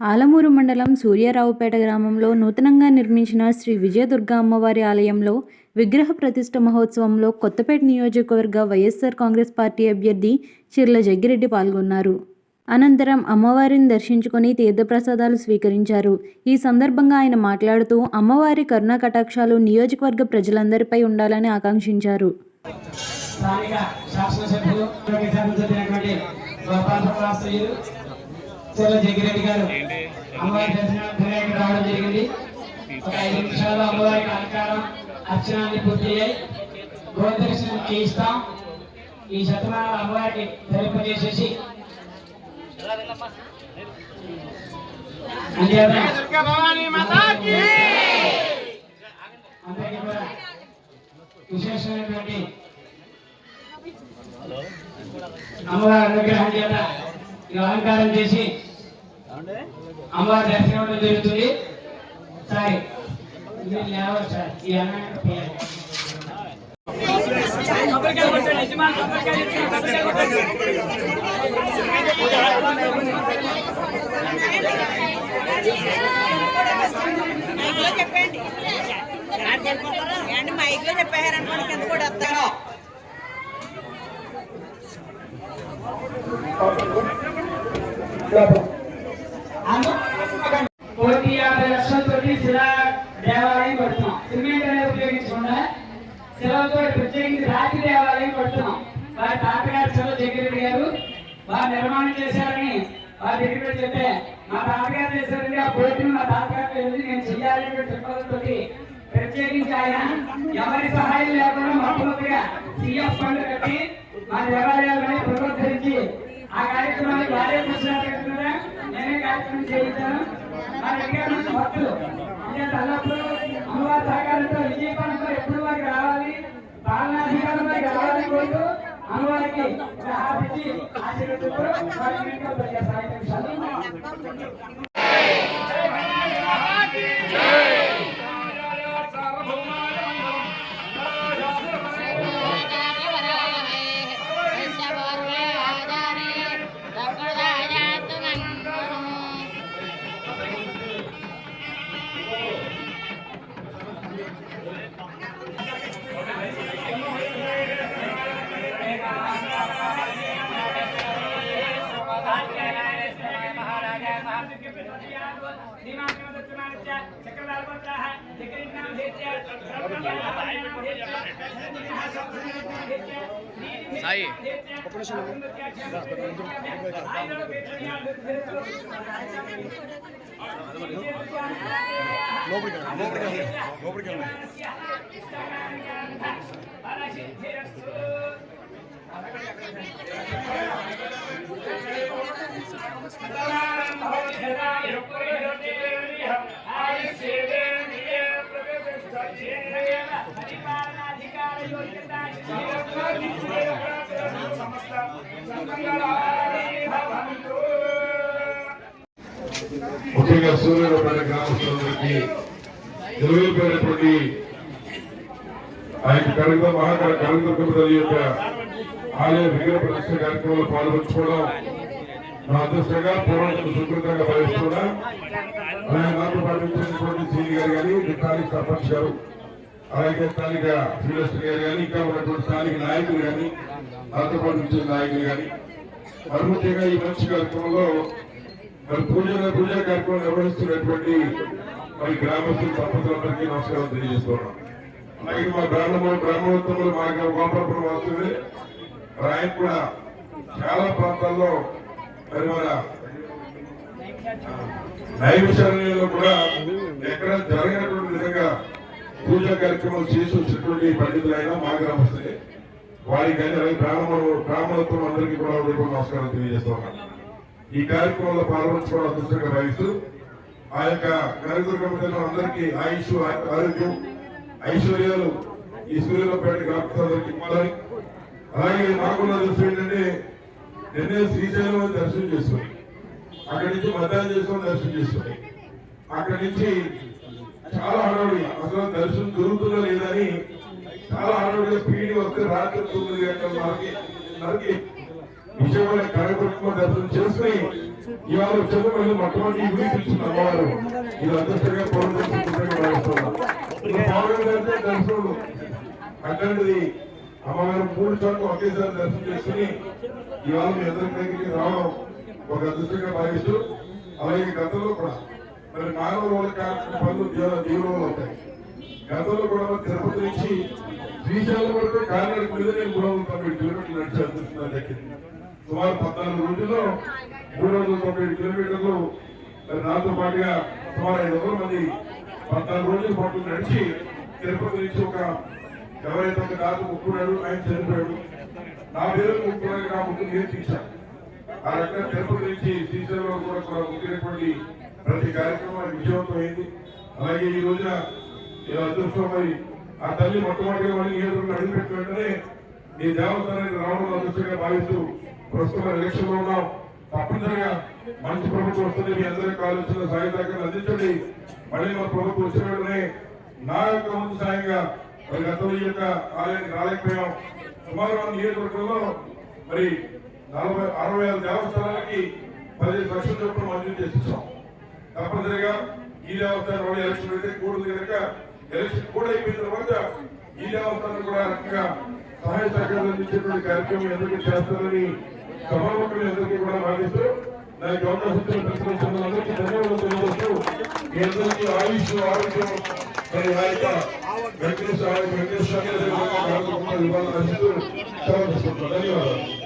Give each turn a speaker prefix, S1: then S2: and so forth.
S1: ఆలమూరు మండలం సూర్యారావుపేట గ్రామంలో నూతనంగా నిర్మించిన శ్రీ విజయదుర్గ అమ్మవారి ఆలయంలో విగ్రహ ప్రతిష్ఠ మహోత్సవంలో కొత్తపేట నియోజకవర్గ వైఎస్ఆర్ కాంగ్రెస్ పార్టీ అభ్యర్థి చిర్ల జగ్గిరెడ్డి పాల్గొన్నారు. అనంతరం అమ్మవారిని దర్శించుకొని తీర్థప్రసాదాలు స్వీకరించారు. ఈ సందర్భంగా ఆయన మాట్లాడుతూ అమ్మవారి కరుణా కటాక్షాలు నియోజకవర్గ ప్రజలందరిపై ఉండాలని ఆకాంక్షించారు.
S2: స్థానిక శాసనసభ్యులు జగ్గిరెడ్డి గారు అమ్మవారి రావడం జరిగింది. ఒక ఐదు నిమిషాల్లో అమ్మవారికి అలంకారం అర్చనాన్ని పూర్తి అయ్యాయి గోదర్శనం చేయిస్తాం. ఈ శతమానాలు అమ్మవారికి ధరింపజేసేసి విశేషమైనటువంటి అమ్మవారి అనుగ్రహం చేత అలంకారం చేసి అమ్మవారి దర్శనం జరుగుతుంది? సారీ. మీరు లేవాలి సార్. ఈ అన్నయ్య పేరు.
S3: చెప్పండి మైక్లో చెప్పారనుకోండి కింద కూడా వస్తాను
S2: కోటి సెలవుతో ప్రత్యేకించి రాత్రి దేవాలయం కడుతున్నాం. వారి తాతగారు సెలవు జగ్గిరెడ్డి గారు వారు నిర్మాణం చేశారని వారి దగ్గర చెప్తే మా తాతగారు చేశారని ఆ కోటిని మా తాతగారు వెళ్ళి నేను చెయ్యాలి? అనే ప్రత్యేకించి ఆయన ఎవరి సహాయం లేకుండా మొట్టమొదటిగా సీఎం ఫండ్ కట్టి మా దేవాలయాలని పునరుద్ధరించి ఆ కార్యక్రమానికి వారే కూర్చున్నట్టు నేనే కార్యక్రమం చేయించాను. మా దగ్గర నుంచి భక్తులు అంటే తల్లప్పుడు అమ్మవారి సహకారంతో విజయపాల కోరుతూ అమ్మవారికి ఒక ఆశీర్వదిస్తూ వారికి ఇంట్లో ప్రజా సాయం నిమిషాలు
S4: ముఖ్యంగా సూర్యులపేట గ్రామస్తులందరికీ నిలవేలిపోయినటువంటి ఆయన కనక మహాకర కనకదుర్గమ్మ తల్లి యొక్క ఆలయ విగ్రహ ప్రదర్శన కార్యక్రమంలో పాల్గొంచుకోవడం నా అదృష్టంగా పూర్వం సుకృతంగా భావిస్తున్నా అలాగే నాతో పాటించినటువంటి సీని గారు కానీ స్థానిక సర్పంచ్ గారు అలాగే స్థానిక శ్రీలక్ష్మి గారు కానీ ఇంకా ఉన్నటువంటి స్థానిక నాయకులు కానీ నాతో పాటు ఇచ్చిన నాయకులు కానీ మరి ముఖ్యంగా ఈ మంచి కార్యక్రమంలో మరి పూజ పూజా కార్యక్రమం నిర్వహిస్తున్నటువంటి మరి గ్రామస్తులు సంపదలందరికీ నమస్కారం తెలియజేస్తున్నాం అలాగే మా గ్రామంలో గ్రామోత్తములు మా గోపాలపురం వస్తుంది. మరి ఆయన కూడా చాలా ప్రాంతాల్లో మరి మన నైమిషాలయంలో కూడా ఎక్కడ జరగనటువంటి విధంగా పూజా కార్యక్రమాలు చేసి వచ్చినటువంటి పండితులైనా మా గ్రామస్తులే వారికి కానీ అలాగే బ్రాహ్మణులు బ్రాహ్మణత్వం అందరికీ కూడా ఉదయపూర్వక నమస్కారం తెలియజేస్తున్నాం ఈ కార్యక్రమంలో పాల్గొంచుకోవడం అదృష్టంగా భావిస్తూ ఆ యొక్క కనకదుర్గమ్మ అందరికీ ఆయుష్ ఆరోగ్యం ఐశ్వర్యాలు ఈ సూర్యులపేట గ్రామస్తులందరికీ ఇవ్వాలని. అలాగే మాకున్న దృష్టి ఏంటంటే నిన్నే శ్రీశైలం దర్శనం చేసుకుని అక్కడి నుంచి మధ్యాహ్నం చేసుకొని దర్శనం చేసుకుని అక్కడి నుంచి చాలా హడావుడి అసలు దర్శనం దొరుకుతుందో లేదని చాలా హడావుడిగా పీడి వస్తే రాత్రి తొమ్మిది గంటల మనకి మనకి విజయవాడ కనకొట్టుకుని దర్శనం చేసుకుని ఇవాళ చంద్రబాబు మొట్టమొదటి గురి పిలిచిన అమ్మవారు. ఇది అదృష్టంగా పౌరులు దర్శనం ఇది అట్లాంటిది అమ్మవారు మూడు చోట్ల ఒకేసారి దర్శనం చేసుకుని ఇవాళ మీ అందరి దగ్గరికి రావడం ఒక అదృష్టంగా భావిస్తూ అలాగే గతంలో కూడా మరి మానవ పనులు జీవ- జీవనంలో ఉంటాయి. గతంలో కూడా తిరుపతి నుంచి శ్రీశైలం వరకు కాలినడక మీద నేను మూడు వందల తొంభై కిలోమీటర్లు నడిచి అదృష్టం దక్కింది సుమారు పద్నాలుగు రోజుల్లో మూడు వందల తొంభై కిలోమీటర్లు మరి నాతో పాటుగా సుమారు ఐదు వందల మంది పద్నాలుగు రోజుల పాటు నడిచి తిరుపతి నుంచి ఒక ఎవరైతే ఒక దాత ముక్కున్నాడు ఆయన చనిపోయాడు. నా పేరు ముక్కున్నాడు నా ముక్కు నేర్పించాను ఆ రకంగా తిరుపతి నుంచి శ్రీశైలం కూడా కూడా ముఖ్యమైనటువంటి ప్రతి కార్యక్రమం విజయవంతమైంది అలాగే ఈ రోజున అదృష్టం మరి ఆ తల్లి మొట్టమొదటిగా మళ్ళీ నియోజకవర్గం అడుగుపెట్టిన వెంటనే ఈ దేవస్థానానికి రావడం అదృష్టంగా భావిస్తూ ప్రస్తుతం ఎలక్షన్లో ఉన్నాం. తప్పనిసరిగా మంచి ప్రభుత్వం వస్తుంది. మీ అందరికీ కావాల్సిన సహాయ అందించండి. మళ్ళీ మా ప్రభుత్వం వచ్చిన వెంటనే నా యొక్క ముందు సాయంగా మరి గతంలో ఈ యొక్క ఆలయానికి రాలేకపోయాం. సుమారు నియోజకవర్గంలో మరి నలభై అరవై ఆరు దేవస్థానాలకి పదిహేను లక్షల చొప్పున మంజూరు చేసి ఇచ్చాం. తప్పనిసరిగా ఈ దేవస్థానం మళ్ళీ ఎలక్షన్ అయితే కూడదు కనుక ఎలక్షన్ కూడా అయిపోయిన తర్వాత ఈ దేవస్థానం కూడా రకంగా సహాయ సహకారం అందించేటువంటి కార్యక్రమం ఎందుకు చేస్తారని సభాముఖులు అందరికీ కూడా భావిస్తూ నాకు అవకాశం ఇచ్చిన ప్రతిపక్షాలు అందరికీ ధన్యవాదాలు తెలియజేస్తూ మీ అందరికీ ఆయుష్ ఆరోగ్యం మరి ఆ యొక్క వెంకటేశ్వర వెంకటేశ్వర ధన్యవాదాలు